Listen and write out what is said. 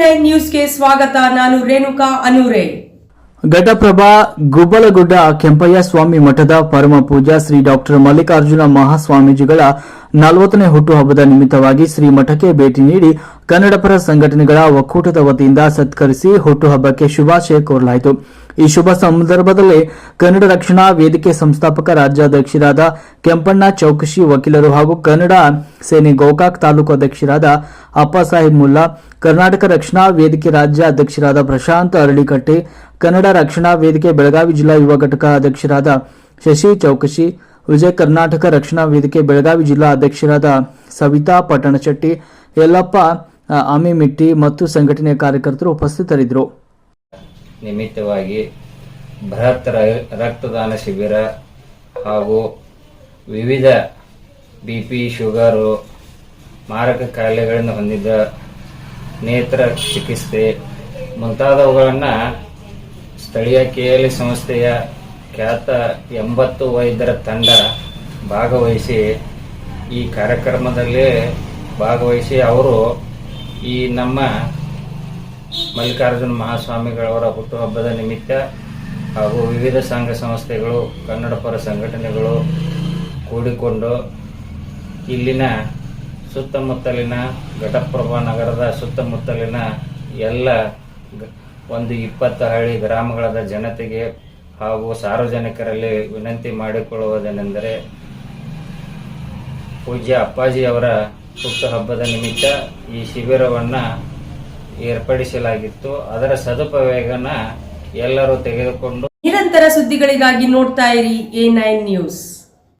Nine ನ್ಯೂಸ್ಗೆ ಸ್ವಾಗತ. ನಾನು ರೇಣುಕಾ ಅನೂರೆ. ಘಟಪ್ರಭಾ ಗುಬ್ಬಲಗುಡ್ಡ ಕೆಂಪಯ್ಯ ಸ್ವಾಮಿ ಮಠದ ಪರಮ ಪೂಜಾ ಶ್ರೀ ಡಾಕ್ಟರ್ ಮಲ್ಲಿಕಾರ್ಜುನ ಮಹಾಸ್ವಾಮೀಜಿಗಳ ನಲವತ್ತನೇ ಹುಟ್ಟುಹಬ್ಬದ ನಿಮಿತ್ತವಾಗಿ ಶ್ರೀ ಮಠಕ್ಕೆ ಭೇಟಿ ನೀಡಿ ಕನ್ನಡಪರ ಸಂಘಟನೆಗಳ ಒಕ್ಕೂಟದ ವತಿಯಿಂದ ಸತ್ಕರಿಸಿ ಹುಟ್ಟುಹಬ್ಬಕ್ಕೆ ಶುಭಾಶಯ ಕೋರಲಾಯಿತು. ಈ ಶುಭ ಸಂದರ್ಭದಲ್ಲಿ ಕನ್ನಡ ರಕ್ಷಣಾ ವೇದಿಕೆ ಸಂಸ್ಥಾಪಕ ರಾಜ್ಯಾಧ್ಯಕ್ಷರಾದ ಕೆಂಪಣ್ಣ ಚೌಕಶಿ, ವಕೀಲರು ಹಾಗೂ ಕನ್ನಡ ಸೇನೆ ಗೋಕಾಕ್ ತಾಲೂಕು ಅಧ್ಯಕ್ಷರಾದ ಅಪ್ಪಸಾಹೇಬ್ ಮುಲ್ಲಾ, ಕರ್ನಾಟಕ ರಕ್ಷಣಾ ವೇದಿಕೆ ರಾಜ್ಯ ಅಧ್ಯಕ್ಷರಾದ ಪ್ರಶಾಂತ್ ಅರಳಿಕಟ್ಟೆ, ಕನ್ನಡ ರಕ್ಷಣಾ ವೇದಿಕೆ ಬೆಳಗಾವಿ ಜಿಲ್ಲಾ ಯುವ ಘಟಕ ಅಧ್ಯಕ್ಷರಾದ ಶಶಿ ಚೌಕಶಿ, ವಿಜಯ ಕರ್ನಾಟಕ ರಕ್ಷಣಾ ವೇದಿಕೆ ಬೆಳಗಾವಿ ಜಿಲ್ಲಾ ಅಧ್ಯಕ್ಷರಾದ ಸವಿತಾ ಪಟ್ಟಣಶೆಟ್ಟಿ, ಯಲ್ಲಪ್ಪ ಆ, ಆಮಿಮಿಟ್ಟಿ ಮತ್ತು ಸಂಘಟನೆಯ ಕಾರ್ಯಕರ್ತರು ಉಪಸ್ಥಿತರಿದ್ದರು. ನಿಮಿತ್ತವಾಗಿ ಬೃಹತ್ ರಕ್ತದಾನ ಶಿಬಿರ ಹಾಗೂ ವಿವಿಧ ಬಿ ಪಿ ಶುಗರು ಮಾರಕ ಕಾಯಿಲೆಗಳನ್ನು ಹೊಂದಿದ್ದ ನೇತ್ರ ಚಿಕಿತ್ಸೆ ಮುಂತಾದವುಗಳನ್ನು ಸ್ಥಳೀಯ ಕೆ ಎಲ್ ಸಂಸ್ಥೆಯ ಖ್ಯಾತ ಎಂಬತ್ತು ವೈದ್ಯರ ತಂಡ ಭಾಗವಹಿಸಿ ಈ ಕಾರ್ಯಕ್ರಮದಲ್ಲಿ ಭಾಗವಹಿಸಿ ಅವರು ಈ ನಮ್ಮ ಮಲ್ಲಿಕಾರ್ಜುನ ಮಹಾಸ್ವಾಮಿಗಳವರ ಹುಟ್ಟುಹಬ್ಬದ ನಿಮಿತ್ತ ಹಾಗೂ ವಿವಿಧ ಸಂಘ ಸಂಸ್ಥೆಗಳು ಕನ್ನಡ ಪರ ಸಂಘಟನೆಗಳು ಕೂಡಿಕೊಂಡು ಇಲ್ಲಿನ ಸುತ್ತಮುತ್ತಲಿನ ಘಟಪ್ರಭಾ ನಗರದ ಸುತ್ತಮುತ್ತಲಿನ ಎಲ್ಲ ಒಂದು ಇಪ್ಪತ್ತು ಹಳ್ಳಿ ಗ್ರಾಮಗಳದ ಜನತೆಗೆ ಹಾಗೂ ಸಾರ್ವಜನಿಕರಲ್ಲಿ ವಿನಂತಿ ಮಾಡಿಕೊಳ್ಳುವುದೇನೆಂದರೆ ಪೂಜ್ಯ ಅಪ್ಪಾಜಿಯವರ ಹುಟ್ಟುಹಬ್ಬದ ನಿಮಿತ್ತ ಈ ಶಿಬಿರವನ್ನು ಏರ್ಪಡಿಸಲಾಗಿತ್ತು. ಅದರ ಸದುಪಯೋಗನ ಎಲ್ಲರೂ ತೆಗೆದುಕೊಂಡು ನಿರಂತರ ಸುದ್ದಿಗಳಿಗಾಗಿ ನೋಡ್ತಾ ಇರಿ ಎ ನೈನ್ ನ್ಯೂಸ್.